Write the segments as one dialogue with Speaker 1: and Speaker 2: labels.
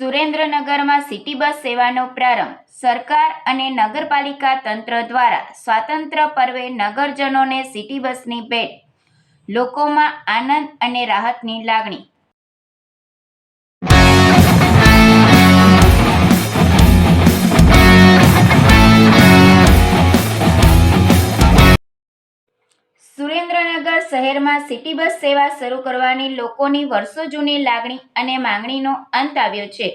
Speaker 1: સુરેન્દ્રનગરમાં city bus સેવાનો પ્રારંભ. સરકાર અને નગરપાલિકા તંત્ર દ્વારા સ્વાતંત્ર્ય પર્વે નગરજનોને સિટી બસની ભેટ. લોકોમાં આનંદ અને રાહતની લાગણી. સુરેન્દ્રનગર શહેરમાં સિટી બસ સેવા શરૂ કરવાની લોકોની વર્ષો જૂની લાગણી અને માંગણીનો અંત આવ્યો છે.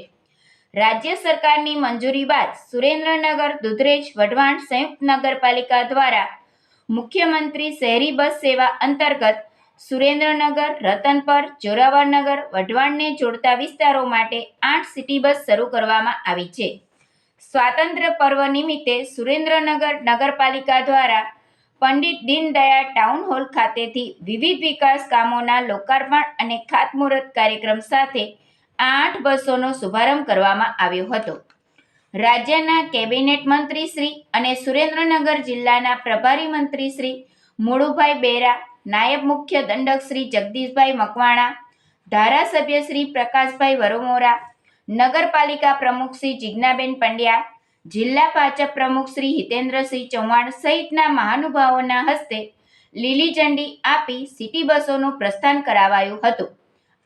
Speaker 1: રાજ્ય સરકારની મંજૂરી બાદ સુરેન્દ્રનગર, દુધરેજ, વઢવાણ સંયુક્ત નગરપાલિકા દ્વારા મુખ્યમંત્રી શહેરી બસ સેવા અંતર્ગત સુરેન્દ્રનગર, રતનપર, જોરાવરનગર, વઢવાણને જોડતા વિસ્તારો માટે આઠ સિટી બસ શરૂ કરવામાં આવી છે. સ્વાતંત્ર્ય પર્વ નિમિત્તે સુરેન્દ્રનગર નગરપાલિકા દ્વારા પંડિત દીનદયાળ ટાઉન હોલ ખાતેથી વિવિધ વિકાસ કામોના લોકાર્પણ અને ખાતમુહૂર્ત કાર્યક્રમ સાથે આઠ બસોનો શુભારંભ કરવામાં આવ્યો હતો. રાજ્યના કેબિનેટ મંત્રી શ્રી અને સુરેન્દ્રનગર જિલ્લાના પ્રભારી મંત્રી શ્રી મુળુભાઈ બેરા, નાયબ મુખ્ય દંડક શ્રી જગદીશભાઈ મકવાણા, ધારાસભ્ય શ્રી પ્રકાશભાઈ વરોમોરા, નગરપાલિકા પ્રમુખ શ્રી જિજ્ઞાબેન પંડ્યા જિલ્લા ભાજપ પ્રમુખ શ્રી હિતેન્દ્રસિંહ ચૌહાણ સહિતના મહાનુભાવોના હસ્તે લીલી ઝંડી આપી સિટી બસોનું પ્રસ્થાન કરાવાયું હતું.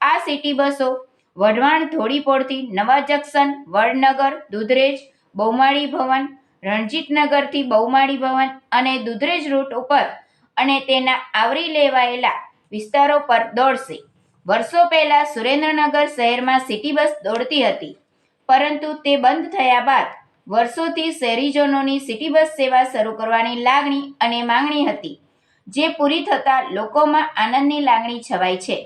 Speaker 1: આ સિટી બસો વઢવાણ ધોળીપોળથી નવા જંકશન, વડનગર, દુધરેજ, બહુમાળી ભવન, રણજીતનગરથી બહુમાળી ભવન અને દુધરેજ રૂટ ઉપર અને તેના આવરી લેવાયેલા વિસ્તારો પર દોડશે. વર્ષો પહેલા સુરેન્દ્રનગર શહેરમાં સિટી બસ દોડતી હતી, પરંતુ તે બંધ થયા બાદ વર્ષોથી શહેરીજનોની સિટી બસ સેવા શરૂ કરવાની લાગણી અને માંગણી હતી, જે પૂરી થતાં લોકોમાં આનંદની લાગણી છવાઈ છે.